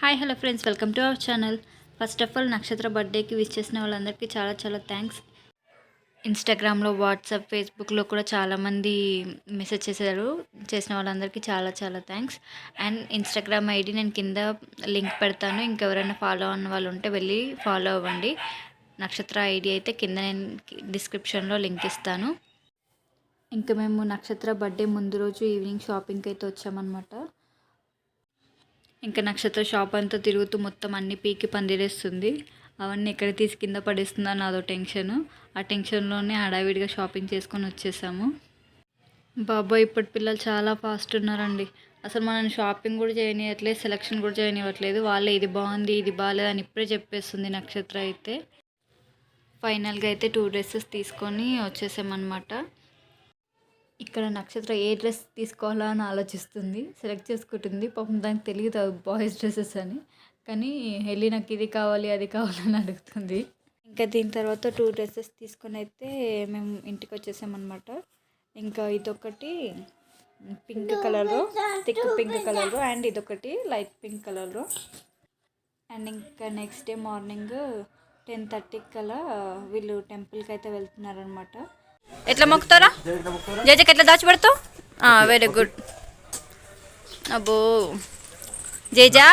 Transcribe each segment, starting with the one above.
Hi hello friends welcome to our channel first of all Nakshatra బర్త్డేకి wish చేసిన వాళ్ళందరికీ చాలా చాలా థ్యాంక్స్ ఇన్స్టాగ్రామ్లో వాట్సాప్ ఫేస్బుక్లో కూడా చాలామంది మెసేజ్ చేశారు. చేసిన వాళ్ళందరికీ చాలా చాలా థ్యాంక్స్ అండ్ ఇన్స్టాగ్రామ్ ఐడి నేను కింద లింక్ పెడతాను. ఇంకెవరైనా ఫాలో అన్న వాళ్ళు ఉంటే వెళ్ళి ఫాలో అవ్వండి. నక్షత్ర ఐడి అయితే కింద నేను డిస్క్రిప్షన్లో లింక్ ఇస్తాను. ఇంకా మేము నక్షత్ర బర్త్డే ముందు రోజు ఈవినింగ్ షాపింగ్కి అయితే వచ్చామన్నమాట. ఇంకా నక్షత్ర షాప్ అంతా తిరుగుతూ మొత్తం అన్ని పీకి పందిరేస్తుంది. అవన్నీ ఎక్కడ తీసి కింద పడేస్తుందని నాదో టెన్షన్. ఆ టెన్షన్లోనే హడావిడిగా షాపింగ్ చేసుకొని వచ్చేసాము. బాబాయ్ ఇప్పటి పిల్లలు చాలా ఫాస్ట్ ఉన్నారండి. అసలు మనం షాపింగ్ కూడా చేయనివ్వట్లేదు సెలక్షన్ కూడా చేయనివ్వట్లేదు వాళ్ళే ఇది బాగుంది ఇది బాగాలేదు అని ఇప్పుడే చెప్పేస్తుంది నక్షత్ర అయితే. ఫైనల్గా అయితే టూ డ్రెస్సెస్ తీసుకొని వచ్చేసామన్నమాట. ఇక్కడ నక్షత్ర ఏ డ్రెస్ తీసుకోవాలా అని ఆలోచిస్తుంది సెలెక్ట్ చేసుకుంటుంది. పాపం దానికి తెలియదు బాయ్స్ డ్రెస్సెస్ అని. కానీ వెళ్ళి నాకు ఇది కావాలి అది కావాలని అడుగుతుంది. ఇంకా దీని తర్వాత టూ డ్రెస్సెస్ తీసుకొని అయితే మేము ఇంటికి వచ్చేసామన్నమాట. ఇంకా ఇదొకటి పింక్ కలర్లో థిక్ పింక్ కలర్లో అండ్ ఇదొకటి లైట్ పింక్ కలర్లో. అండ్ ఇంకా నెక్స్ట్ డే మార్నింగ్ టెన్ థర్టీకి కల్లా వీళ్ళు టెంపుల్కి అయితే వెళ్తున్నారనమాట ఎట్లా మొక్కుతారా? జేజకి ఎట్లా దాచిపెడతావు వెరీ గుడ్ అబ్బో. జేజా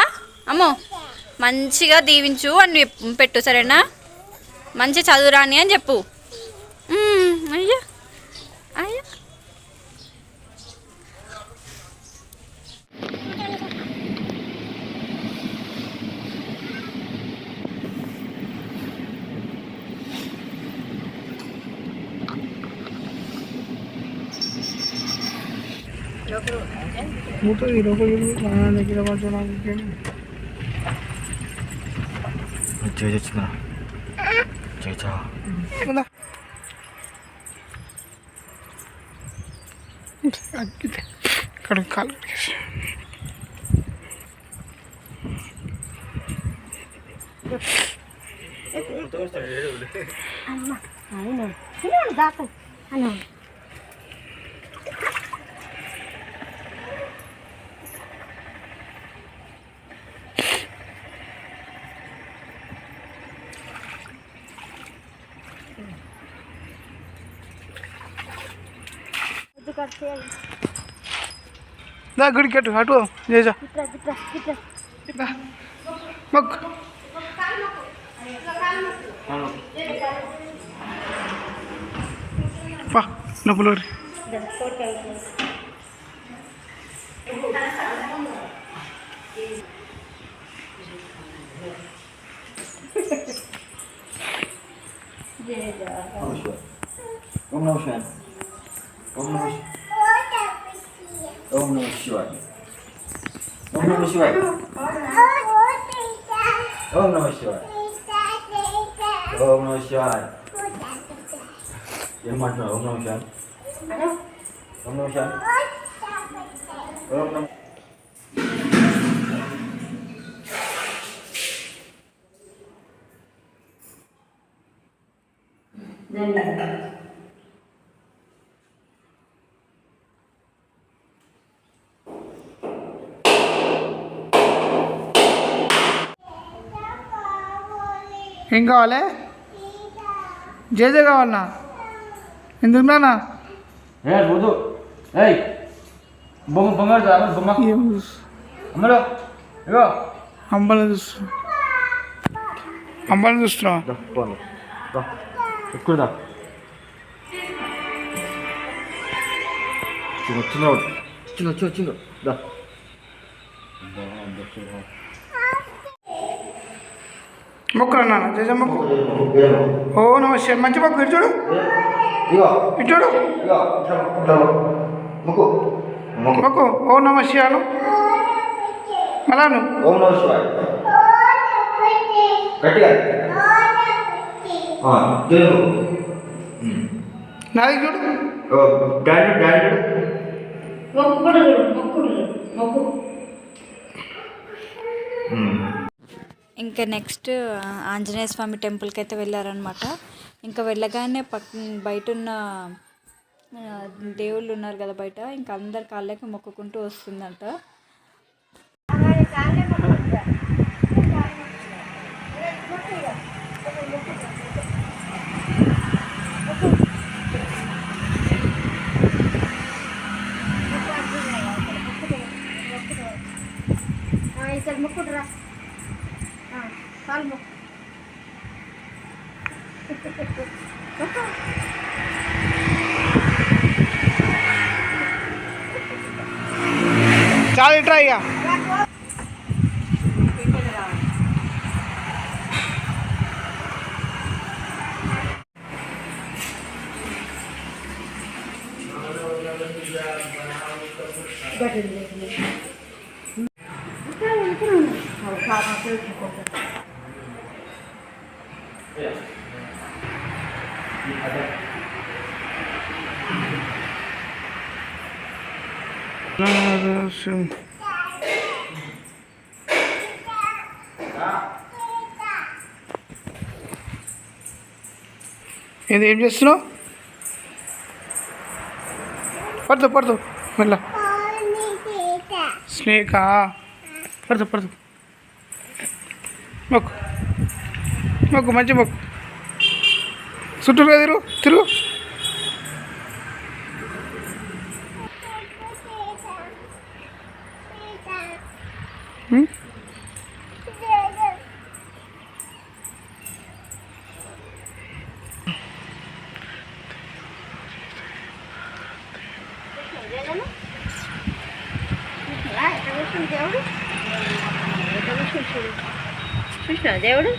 అమ్మో. మంచిగా దీవించు అని పెట్టు సరేనా? మంచి చదువురాని అని చెప్పు. అయ్యా. હું તો એ લોકો જેવું આને કીધા પાછો નાખી કે జై చచ్చిన జై చా બધા ఇక్కడ కాలు కడిగేసి. దా గుడి కట్టు అటు చేసా మగ్ పా లోపల ఊరి. ఓం నమ శివాయ ఓం నమ ఓం నమ శివాయ ఓం నమ శివాయ ఓం నమ శివాయ ఓం నమ శివాయ ఏమంటున్నావు ఓం నమ శివాయ ఓం నమ శివాయ ఓం నమ ఏం కావాలి? జేజే కావాలనా? ఎందుకు నాన్న ఏ వద్దు. ఏయ్ బొమ్మ బొమ్మ. బొమ్మ చూస్తు- అమ్మలో ఇగో. అంబలని చూస్తున్నా? అంబలని చూస్తున్నావా చిన్న చిన్న చిన్న చిన్న చిన్న దా మొక్కురా నాన్న జేజే మొక్కు. ఓ నమస్తే మంచి మొక్కు ఇటు చూడు. ఇగో. ఇటు చూడు. ముక్కు ముక్కు. మొక్కు. ఓ నమస్తే అను. మలాను నాది చూడు. డాడీ డాడీ ఇంకా నెక్స్ట్ ఆంజనేయ స్వామి టెంపుల్కి అయితే వెళ్ళారనమాట ఇంకా వెళ్ళగానే పక్ బయట ఉన్న దేవుళ్ళు ఉన్నారు కదా బయట ఇంకా అందరి కాళ్ళకి మొక్కుకుంటూ వస్తుందంట ఇక్కడ ముక్కుడురా కాలు మొక్కు మొక్కు. చాలా ఇట్రా ఇక ఇది ఏం చేస్తున్నావు? పడుతు పడుతు మెల్ల. స్నేకా పడుతు పడుతు. మొక్కు. మొక్కు మంచి మొక్కు. చుట్టూరుగా తిరుగు తిరుగు ఉం? దేవుడు కృష్ణ దేవుడు?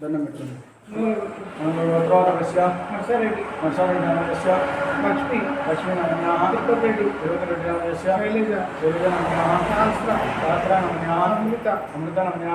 దండం పెట్టండి మనోరవస్య నర్సారెడ్డి నర్సారెడ్డి లక్ష్మి లక్ష్మీనారాయణ తిరుపతిరెడ్డి తిరుపతిరెడ్డి శైలజ శైలజానారాయణ అమృత అమృతానారాయణ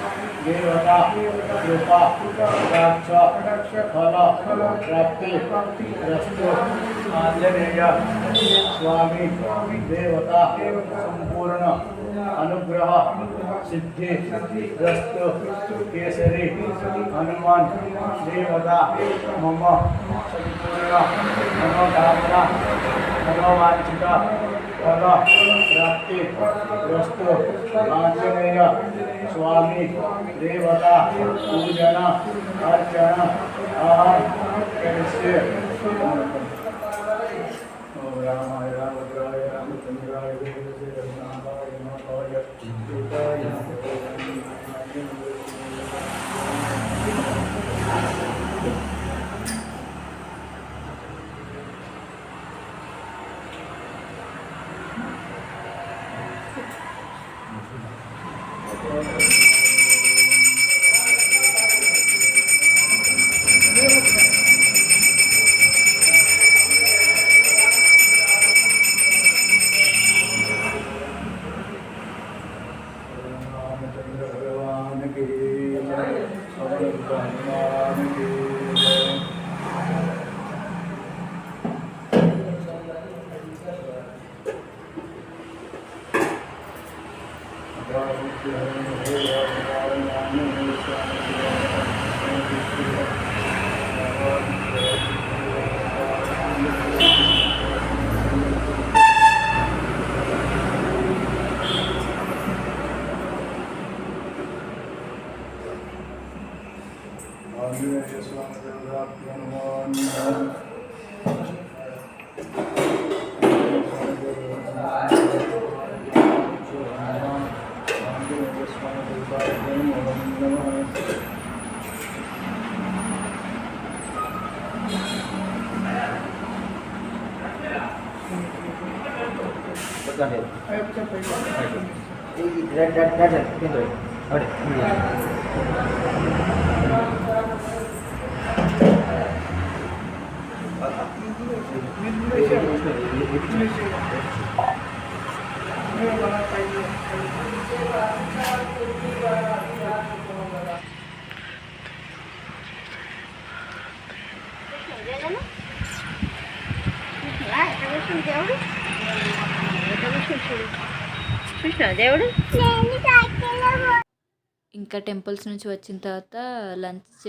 దేవత కృప కటాక్ష ఫల ప్రాప్తి రస్తు ఆంజనేయ స్వామి దేవత సంపూర్ణ అనుగ్రహ సిద్ధి రస్తు కేసరి హనుమాన్ దేవత మమ సంపూర్ణ మనోకామన మనోవాంఛిత ఫల ప్రాప్తి రస్తు ఆంజనేయ స్వామి దేవత పూజన అర్చన ఆహార కరిష్యే Namah ఆంజనేయ స్వామి దేవరాత్రి హనుమాన్ ఆంజనేయ స్వామి దేవరాత్రి హనుమాన్ అయ్యప్ప చెప్పండి ఎట్లా కూర్చుంది దేవుడు ఎట్లా కూర్చుంది చూడు చూసినా దేవుడు? ఇంకా టెంపుల్స్ నుంచి వచ్చిన తర్వాత లంచ్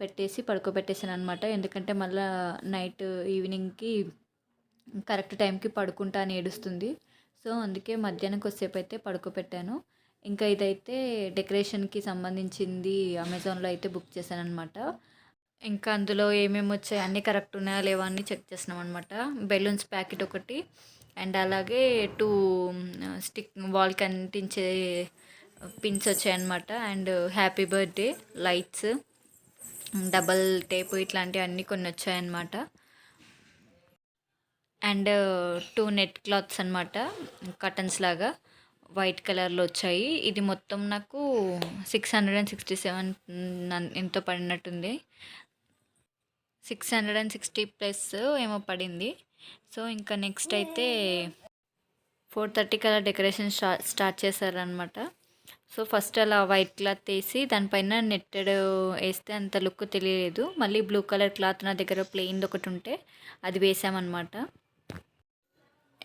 పెట్టేసి పడుకోబెట్టేసాను అనమాట ఎందుకంటే మళ్ళీ నైట్ ఈవినింగ్కి కరెక్ట్ టైంకి పడుకుంటా అని ఏడుస్తుంది. సో అందుకే మధ్యాహ్నం కొద్దిసేపు అయితే పడుకోబెట్టాను. ఇంకా ఇదైతే డెకరేషన్కి సంబంధించింది అమెజాన్లో అయితే బుక్ చేశాను అనమాట ఇంకా అందులో ఏమేమి వచ్చాయి అన్నీ కరెక్ట్ ఉన్నాయా లేవా అని చెక్ చేసినాం అనమాట బెలూన్స్ ప్యాకెట్ ఒకటి అండ్ అలాగే టూ స్టిక్ వాల్కి అంటించే పిన్స్ వచ్చాయన్నమాట. And happy birthday lights double tape ఇట్లాంటివి అన్నీ కొన్ని వచ్చాయన్నమాట అండ్ టూ నెట్ క్లాత్స్ అనమాట కటన్స్ లాగా వైట్ కలర్లో వచ్చాయి. ఇది మొత్తం నాకు six hundred and sixty seven ఎంతో పడినట్టుంది. Six hundred and sixty plus ఏమో పడింది. సో ఇంకా నెక్స్ట్ అయితే ఫోర్ థర్టీ కల్లా డెకరేషన్ స్టార్ట్ స్టార్ట్ చేశారనమాట సో ఫస్ట్ అలా వైట్ క్లాత్ వేసి దానిపైన నెట్టెడ్ వేస్తే అంత లుక్ తెలియలేదు. మళ్ళీ బ్లూ కలర్ క్లాత్ నా దగ్గర ప్లెయిన్ ఒకటి ఉంటే అది వేసామన్నమాట.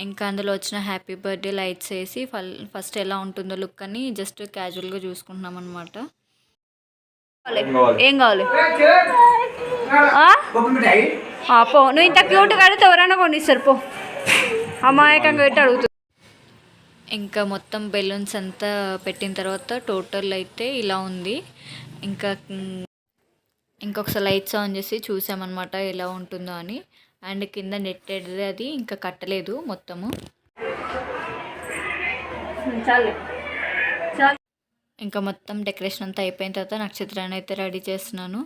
ఇంకా అందులో వచ్చిన హ్యాపీ బర్త్డే లైట్స్ వేసి ఫల్ ఫస్ట్ ఎలా ఉంటుందో లుక్ అని జస్ట్ క్యాజువల్గా చూసుకుంటున్నాం అనమాట ఏం కావాలి? పో. నువ్వు ఇంత క్యూట్గా అడిగితే ఎవరైనా కొనిస్తారు పో. అమాయకంగా పెట్టి అడుగుతుంది ఇంకా మొత్తం బెలూన్స్ అంతా పెట్టిన తర్వాత టోటల్ అయితే ఇలా ఉంది. ఇంకా ఇంకొకసారి లైట్స్ ఆన్ చేసి చూసామన్నమాట ఎలా ఉంటుందో అని. అండ్ కింద నెట్టెడ్ అది ఇంకా కట్టలేదు మొత్తము. చాలు. ఇంకా మొత్తం డెకరేషన్ అంతా అయిపోయిన తర్వాత నక్షత్రాన్ని అయితే రెడీ చేస్తున్నాను.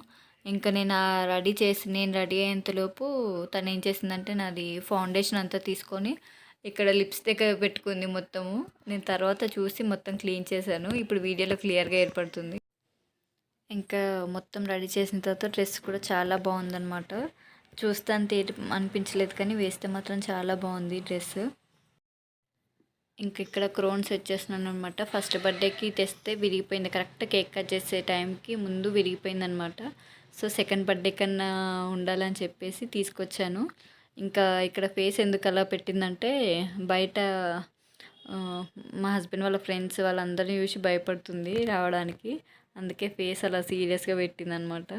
ఇంకా నేను ఆ రెడీ చేసి నేను రెడీ అయ్యేంతలోపు తను ఏం చేసిందంటే నాది ఫౌండేషన్ అంతా తీసుకొని ఇక్కడ లిప్స్ దగ్గర పెట్టుకుంది మొత్తము. నేను తర్వాత చూసి మొత్తం క్లీన్ చేశాను. ఇప్పుడు వీడియోలో క్లియర్గా ఏర్పడుతుంది. ఇంకా మొత్తం రెడీ చేసిన తర్వాత డ్రెస్ కూడా చాలా బాగుందన్నమాట. చూస్తే అంత అనిపించలేదు కానీ వేస్తే మాత్రం చాలా బాగుంది డ్రెస్. ఇంక ఇక్కడ క్రోన్స్ వచ్చేస్తున్నాను అనమాట ఫస్ట్ బర్త్డేకి తెస్తే విరిగిపోయింది. కరెక్ట్ కేక్ కట్ చేసే టైంకి ముందు విరిగిపోయింది అనమాట సో సెకండ్ బర్త్డే కన్నా ఉండాలని చెప్పేసి తీసుకొచ్చాను. ఇంకా ఇక్కడ ఫేస్ ఎందుకు అలా పెట్టిందంటే బయట మా హస్బెండ్ వాళ్ళ ఫ్రెండ్స్ వాళ్ళందరినీ చూసి భయపడుతుంది రావడానికి. అందుకే ఫేస్ అలా సీరియస్గా పెట్టిందనమాట.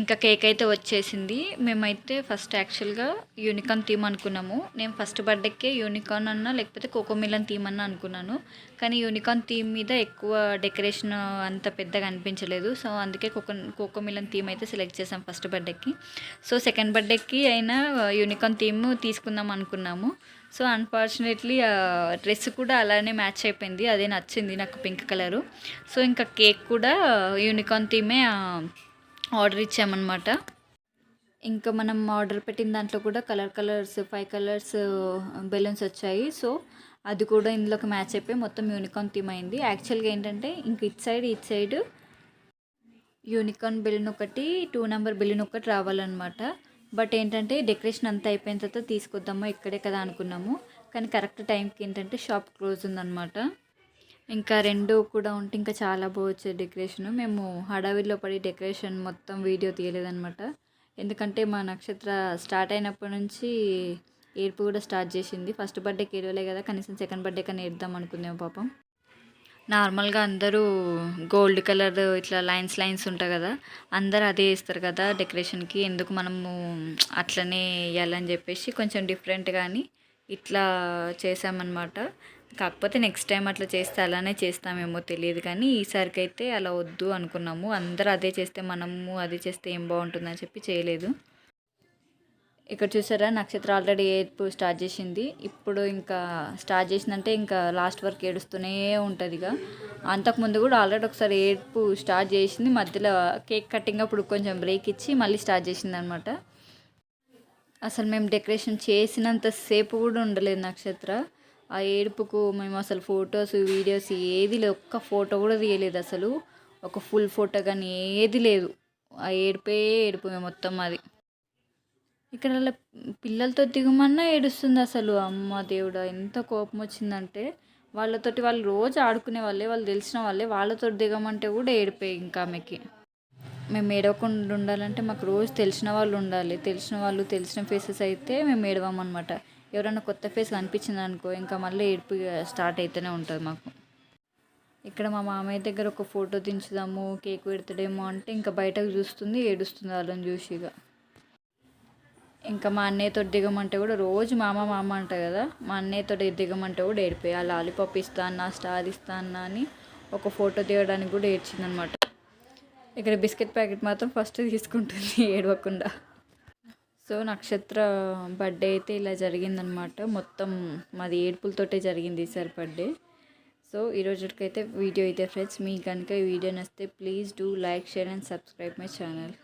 ఇంకా కేక్ అయితే వచ్చేసింది. మేమైతే ఫస్ట్ యాక్చువల్గా యూనికార్న్ థీమ్ అనుకున్నాము. నేను ఫస్ట్ బర్త్డేకే యూనికార్న్ అన్నా లేకపోతే కోకో మిలన్ థీమ్ అన్నా అనుకున్నాను. కానీ యూనికార్న్ థీమ్ మీద ఎక్కువ డెకరేషన్ అంత పెద్దగా అనిపించలేదు. సో అందుకే కోకో కోకో మిలన్ థీమ్ అయితే సెలెక్ట్ చేసాం ఫస్ట్ బర్త్డేకి సో సెకండ్ బర్త్డేకి అయినా యూనికార్న్ థీమ్ తీసుకుందాం అనుకున్నాము. సో అన్ఫార్చునేట్లీ డ్రెస్ కూడా అలానే మ్యాచ్ అయిపోయింది. అదే నచ్చింది నాకు పింక్ కలరు సో ఇంకా కేక్ కూడా యూనికార్న్ థీమే ఆర్డర్ ఇచ్చామన్నమాట. ఇంకా మనం ఆర్డర్ పెట్టిన దాంట్లో కూడా colour colours five colours balloons వచ్చాయి. సో అది కూడా ఇందులోకి మ్యాచ్ అయిపోయి మొత్తం యూనికార్న్ థీమ్ అయింది. యాక్చువల్గా ఏంటంటే ఇంక it side it side unicorn balloon ఒకటి టూ నెంబర్ బెలూన్ ఒకటి రావాలన్నమాట. బట్ ఏంటంటే డెకరేషన్ అంతా అయిపోయిన తర్వాత తీసుకొద్దామా ఇక్కడే కదా అనుకున్నాము. కానీ కరెక్ట్ టైంకి ఏంటంటే షాప్ క్లోజ్ ఉందన్నమాట. ఇంకా రెండు కూడా ఉంటే ఇంకా చాలా బాగొచ్చేది డెకరేషన్. మేము హడావిడిలో పడి డెకరేషన్ మొత్తం వీడియో తీయలేదన్నమాట. ఎందుకంటే మా నక్షత్ర స్టార్ట్ అయినప్పటి నుంచి ఏడుపు కూడా స్టార్ట్ చేసింది. ఫస్ట్ బర్త్డేకి ఏడవలే కదా కనీసం సెకండ్ బర్త్డే కానీ ఏడుదాం అనుకుందాం పాపం. నార్మల్గా అందరూ గోల్డ్ కలర్ ఇట్లా లైన్స్ లైన్స్ ఉంటాయి కదా అందరు అదే వేస్తారు కదా డెకరేషన్కి. ఎందుకు మనము అట్లనే వేయాలని చెప్పేసి కొంచెం డిఫరెంట్ కానీ ఇట్లా చేసామన్నమాట కాకపోతే నెక్స్ట్ టైం అట్లా చేస్తే అలానే చేస్తామేమో తెలియదు కానీ ఈసారికి అయితే అలా వద్దు అనుకున్నాము. అందరూ అదే చేస్తే మనము అదే చేస్తే ఏం బాగుంటుందని చెప్పి చేయలేదు. ఇక్కడ చూసారా నక్షత్ర ఆల్రెడీ ఏడుపు స్టార్ట్ చేసింది. ఇప్పుడు ఇంకా స్టార్ట్ చేసిందంటే ఇంకా లాస్ట్ వరకు ఏడుస్తూనే ఉంటుంది ఇక అంతకుముందు కూడా ఆల్రెడీ ఒకసారి ఏడుపు స్టార్ట్ చేసింది. మధ్యలో కేక్ కటింగ్ అప్పుడు కొంచెం బ్రేక్ ఇచ్చి మళ్ళీ స్టార్ట్ చేసింది అనమాట అసలు మేము డెకరేషన్ చేసినంత సేపు కూడా ఉండలేదు నక్షత్ర. ఆ ఏడుపుకు మేము అసలు ఫొటోస్ వీడియోస్ ఏది లేదు ఒక్క ఫోటో కూడా తీయలేదు అసలు. ఒక ఫుల్ ఫోటో కానీ ఏది లేదు. ఆ ఏడుపే ఏడుపు మేము మొత్తం అది. ఇక్కడ పిల్లలతో దిగమన్నా ఏడుస్తుంది అసలు. అమ్మ దేవుడా ఎంత కోపం వచ్చిందంటే వాళ్ళతోటి వాళ్ళు రోజు ఆడుకునే వాళ్ళే వాళ్ళు తెలిసిన వాళ్ళే వాళ్ళతో దిగమంటే కూడా ఏడిపోయి ఇంకా ఆమెకి. మేము ఏడవకుండా ఉండాలంటే మాకు రోజు తెలిసిన వాళ్ళు ఉండాలి. తెలిసిన వాళ్ళు తెలిసిన ఫేసెస్ అయితే మేము ఏడవమన్నమాట. ఎవరైనా కొత్త ఫేస్ కనిపించింది అనుకో ఇంకా మళ్ళీ ఏడుపు స్టార్ట్ అయితేనే ఉంటుంది మాకు. ఇక్కడ మా మామయ్య దగ్గర ఒక ఫోటో దించుదాము కేక్ పెడతాడేమో అంటే ఇంకా బయటకు చూస్తుంది ఏడుస్తుంది వాళ్ళని చూసి ఇక ఇంకా మా అన్నయ్యతో దిగమంటే కూడా రోజు మామ మామ అంట కదా మా అన్నయ్యతో దిగమంటే కూడా ఏడిపోయి ఆ లాలీపాప్ ఇస్తా అన్న స్టార్ ఇస్తా అన్న అని ఒక ఫోటో దిగడానికి కూడా ఏడ్చిందనమాట. ఇక్కడ బిస్కెట్ ప్యాకెట్ మాత్రం ఫస్ట్ తీసుకుంటుంది ఏడవకుండా. సో నక్షత్ర బర్త్డే అయితే ఇలా జరిగిందనమాట. మొత్తం మాది ఏడుపులతోటే జరిగింది ఈసారి బర్త్డే. సో ఈ రోజుకైతే వీడియో అయితే ఫ్రెండ్స్ మీకు కనుక ఈ వీడియో నచ్చితే please do like share and subscribe my channel.